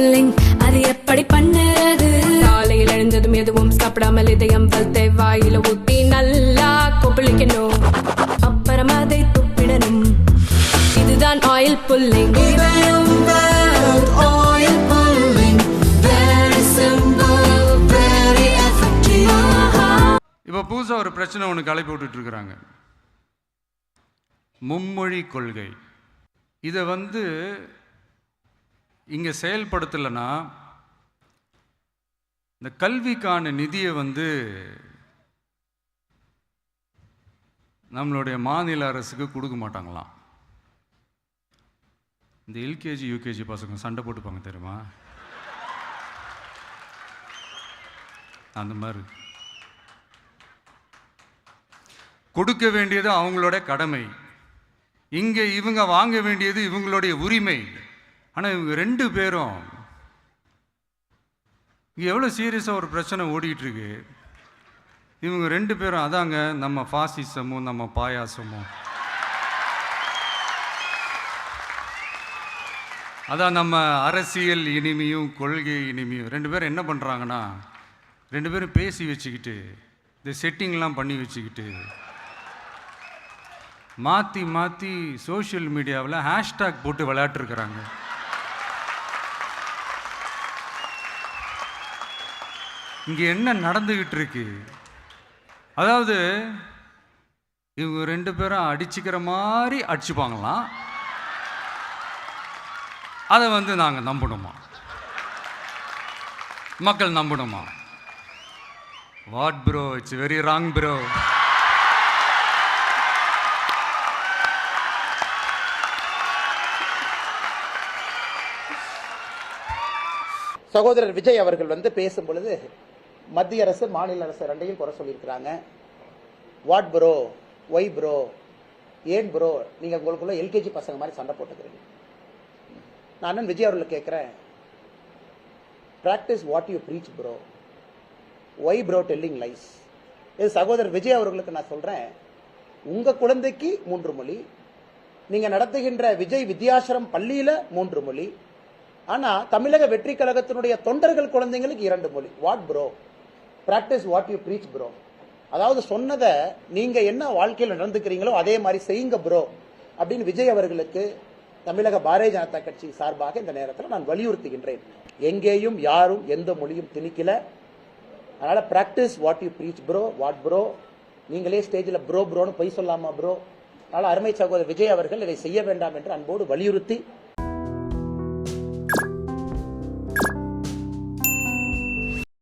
Pulling அது எப்படி பண்ணுறது காலையில் எழுந்ததும் எதுவும் சாப்பிடாமல் இதயம் வளர்த்தை வாயில ஊத்தி நல்லா கொப்பளிக்கணும் அப்புறம் அதை துப்பிடணும் இதுதான் oil pulling oil pulling. Very simple, very effective. இப்போ புதுசாக ஒரு பிரச்சனை ஒன்று கிளப்பி விட்டுட்டு இருக்கிறாங்க மும்மொழி கொள்கை இதை வந்து இங்கே செயல்படுத்தலைன்னா இந்த கல்விக்கான நிதியை வந்து நம்மளுடைய மாநில அரசுக்கு கொடுக்க மாட்டாங்களாம். இந்த எல்கேஜி யூகேஜி பசங்க சண்டை போட்டுப்பாங்க தெரியுமா? அந்த மாதிரி. கொடுக்க வேண்டியது அவங்களோட கடமை. இங்கே இவங்க வாங்க வேண்டியது இவங்களுடைய உரிமை. ஆனால் இவங்க ரெண்டு பேரும் இங்கே எவ்வளோ சீரியஸாக ஒரு பிரச்சனை ஓடிட்டுருக்கு இவங்க ரெண்டு பேரும் அதாங்க நம்ம ஃபாசிசமும் நம்ம பாயாசமும் அதான் நம்ம அரசியல் இனிமையும் கொள்கை இனிமையும். ரெண்டு பேரும் என்ன பண்ணுறாங்கன்னா ரெண்டு பேரும் பேசி வச்சுக்கிட்டு இந்த செட்டிங்லாம் பண்ணி வச்சுக்கிட்டு மாற்றி மாற்றி சோஷியல் மீடியாவில் ஹேஷ்டேக் போட்டு விளையாட்டுருக்குறாங்க. இங்கே என்ன நடந்துக்கிட்டு இருக்கு அதாவது இவங்க ரெண்டு பேரும் அடிச்சுக்கிற மாதிரி அடிச்சுப்பாங்களாம் அதை வந்து நாங்கள் நம்பணுமா? மக்கள் நம்பணுமா? What bro it's very wrong bro சகோதரர் விஜய் அவர்கள் வந்து பேசும் பொழுது மத்திய அரசு மாநில அரசு ரெண்டையும் குறை சொல்லியிருக்கிறாங்க. வாட் ப்ரோ ஒய் ப்ரோ ஏன் ப்ரோ நீங்கள் உங்களுக்குள்ள எல்கேஜி பசங்க மாதிரி சண்டை போட்டுக்கிறீங்க. நான் அண்ணன் விஜய் அவர்கள் கேட்குறேன். Practice what you preach bro why bro telling lies இது சகோதரர் விஜய் அவர்களுக்கு நான் சொல்கிறேன் உங்கள் குழந்தைக்கு மூன்று மொழி. நீங்கள் நடத்துகின்ற விஜய் வித்யாசிரம் பள்ளியில் மூன்று மொழி. ஆனால் தமிழக வெற்றி கழகத்தினுடைய தொண்டர்கள் குழந்தைங்களுக்கு இரண்டு மொழி. What bro practice what you preach bro அதாவது சொன்னதை நீங்க என்ன வாழ்க்கையில் நடந்துக்கிறீங்களோ அதே மாதிரி செய்யுங்க ப்ரோ அப்படின்னு விஜய் அவர்களுக்கு தமிழக பாரதிய ஜனதா கட்சி சார்பாக இந்த நேரத்தில் நான் வலியுறுத்துகின்றேன். எங்கேயும் யாரும் எந்த மொழியும் திணிக்கல. அதனால practice what you preach bro what bro நீங்களே ஸ்டேஜில் ப்ரோ ப்ரோன்னு பொய் சொல்லாமா ப்ரோ அதனால அருமை சகோதரர் விஜய் அவர்கள் இதை செய்ய வேண்டாம் என்று அன்போடு வலியுறுத்தி